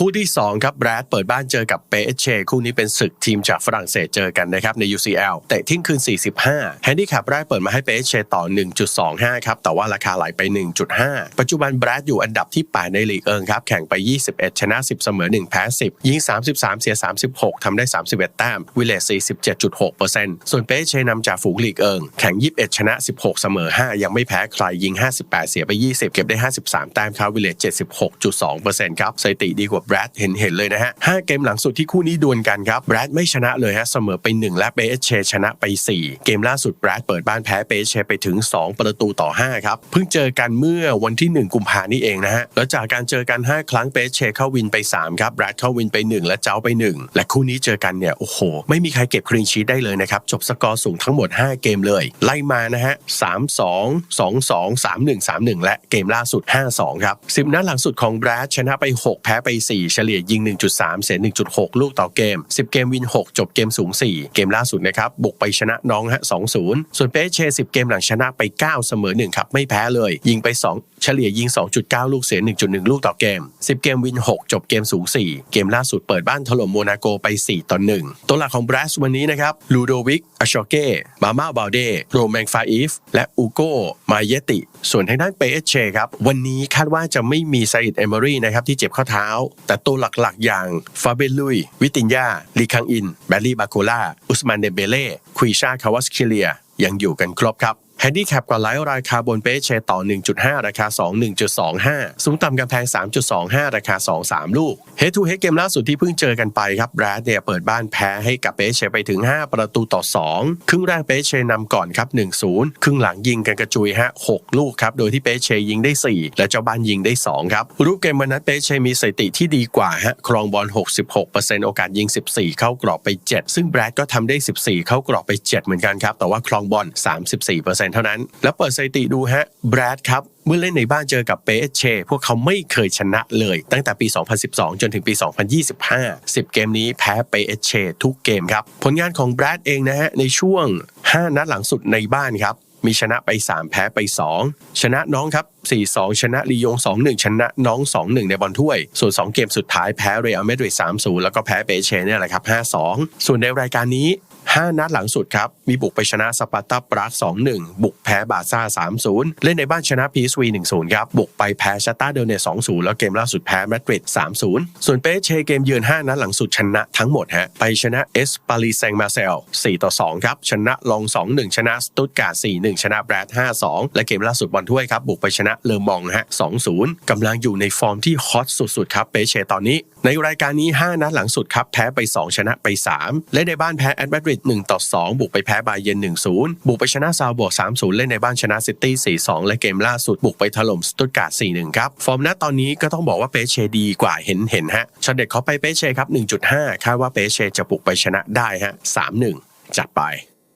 คู่ที่2ครับแบรดเปิดบ้านเจอกับเปเชคู่นี้เป็นศึกทีมจากฝรั่งเศสเจอกันนะครับใน UCL แต่ทิ้งคืน 45 แฮนดี้แคปแรกเปิดมาให้เปเชต่อ 1.25 ครับ แต่ว่าราคาไหลไป 1.5 ปัจจุบันแบรดอยู่อันดับที่ 8 ในลีกเอิงครับ แข่งไป 21 ชนะ 10 เสมอ 1 แพ้ 10 ยิง 33 เสีย 36 ทำได้ 31 แต้ม วิเลส47.6%ส่วนเปเชนำจากฝูงลีกเอิง แข่ง 21 ชนะ 16 เสมอ 5 ยังไม่แพ้ใครยิง 58 เสียไป 20 เก็บได้ 53 แต้มครับวิเลส76.2%ครับสถิติดีกว่าแบรดเห็นเห็นเลยนะฮะ5เกมหลังสุดที่คู่นี้ดวลกันครับแบรดไม่ชนะเลยฮะเสมอไป 1 และเปเชชนะไป 4 เกมล่าสุดแบรดเปิดบ้านแพ้เปเชไปถึง 2 ประตูต่อ 5 ครับ เพิ่งเจอกันเมื่อวันที่ 1 กุมภานี่เองนะฮะแล้วจากการเจอกัน 5 ครั้งเปเชเข้าวินไป 3 ครับแบรดเข้าวินไป 1 และเจ้าไป 1 และคู่นี้เจอกันเนี่ยโอ้โห ไม่มีใครเก็บคลีนชีตได้เลยนะครับจบสกอร์สูงทั้งหมด 5 เกมเลย ไล่มานะฮะ3 2 2 2 3 1 3 1 และเกมล่าสุด 5-2 ครับ10นัดหลังสุดของแบรดชนะไป 6 แพ้ไป4เฉลี่ยยิง 1.3 เสีย 1.6 ลูกต่อเกม 10 เกมวิน 6 จบเกมสูง 4 เกมล่าสุดนะครับ บุกไปชนะน้องฮะ2-0 ส่วนเปเช10 เกมหลังชนะไป 9 เสมอ 1 ครับ ไม่แพ้เลย ยิงไป 2เฉลี่ยยิง 2.9 ลูกเสีย 1.1 ลูกต่อเกม 10 เกมวิน 6 จบเกมสูง 4 เกมล่าสุดเปิดบ้านถล่มโมนาโกไป 4 ต่อ 1 ตัวหลักของบรัสวันนี้นะครับ ลูโดวิกอชอเก้ มาม่าบาเดโรแมงฟาอีฟ และอูโกมาเยติ ส่วนทางด้านเปเชครับ วันนี้คาดว่าจะไม่มีไซอิดเอมอรี่นะครับที่เจ็บข้อเท้า แต่ตัวหลักๆ อย่างฟาเบลุย วิตินยาลีคังอิน แบลลี่บาโคล่า อุสมานเดเบเล่ คุยชาคาวาสคิเลีย ยังอยู่กันครบครับ แฮนดี้แคปกว่าไลท์ราคาบนเปเชต่อ 1.5 ราคา 2 1.25 สูงต่ำกำแพง 3.25 ราคา 2 3 ลูกเฮทูเฮดเกมล่าสุดที่เพิ่งเจอกันไปครับแบรดเนี่ยเปิดบ้านแพ้ให้กับเปเชไปถึง 5 ประตูต่อ 2 ครึ่งแรกเปเชนำก่อนครับ 1-0 ครึ่งหลังยิงกันกระจุยฮะ6ลูกครับ โดยที่เปเชยิงได้ 4 และเจ้าบ้านยิงได้ 2 ครับ รูปเกมวันนั้นเปเชมีสถิติที่ดีกว่าฮะครองบอล 66%โอกาสยิง 14 เข้ากรอบไป 7 ซึ่งแบรดก็ทำได้ 14 เข้ากรอบไป 7 เหมือนกันครับแต่ว่าครองบอล 34%เท่านั้น แล้วเปิดสถิติดูฮะแบรดครับเมื่อเล่นในบ้านเจอกับเปเชพวกเขาไม่เคยชนะเลย ตั้งแต่ปี 2012 จนถึงปี 2025 10 เกมนี้แพ้เปเชทุกเกมครับ ผลงานของแบรดเองนะฮะในช่วง 5 นัดหลังสุดในบ้านครับมีชนะไป 3 แพ้ไป 2 ชนะน้องครับ 4-2 ชนะลียง 2-1 ชนะน้อง 2-1 ในบอลถ้วย ส่วน 2 เกมสุดท้ายแพ้เรอัลมาดริด3-0 แล้วก็แพ้เปเชเนี่ยแหละครับ 5-2 ส่วนในรายการนี้ 5 นัดหลังสุดครับ มีบุกไปชนะสปาร์ตาปราก2-1 บุกแพ้บาซ่า 3-0 เล่นในบ้านชนะพีสวี1-0 ครับ บุกไปแพ้ชาต้าเดลเนต2-0 แล้วเกมล่าสุดแพ้มาดริด3-0 ส่วนเปเชเกมเยือน 5 นัดหลังสุดชนะทั้งหมดฮะ ไปชนะเอสปารีแซงมาเซล4-2 ครับ ชนะลอง 2-1 ชนะสตุตการ์4-1 ชนะแบรด5-2 และเกมล่าสุดบอลถ้วยครับ บุกไปชนะเลอมองฮะ2-0กำลังอยู่ในฟอร์มที่ฮอตสุดๆครับเปเชตอนนี้ ในรายการนี้ 5 นัดหลังสุดครับแพ้ไป 2 ชนะไป 3 และในบ้านแพ้แอตมดริด1ต่อ2บุกไปแพ้บาเยน1-0 บุกไปชนะซาวบวก3-0 เล่นในบ้านชนะซิตี้4-2 และเกมล่าสุดบุกไปถล่มสตุตการ์4-1 ครับ ฟอร์มณตอนนี้ก็ต้องบอกว่าเปเชดีกว่าเห็นเห็นฮะชาเด็ดเขาไปเปเชครับ 1.5 คาดว่าเปเชจะบุกไปชนะได้ฮะ3-1 จัดไป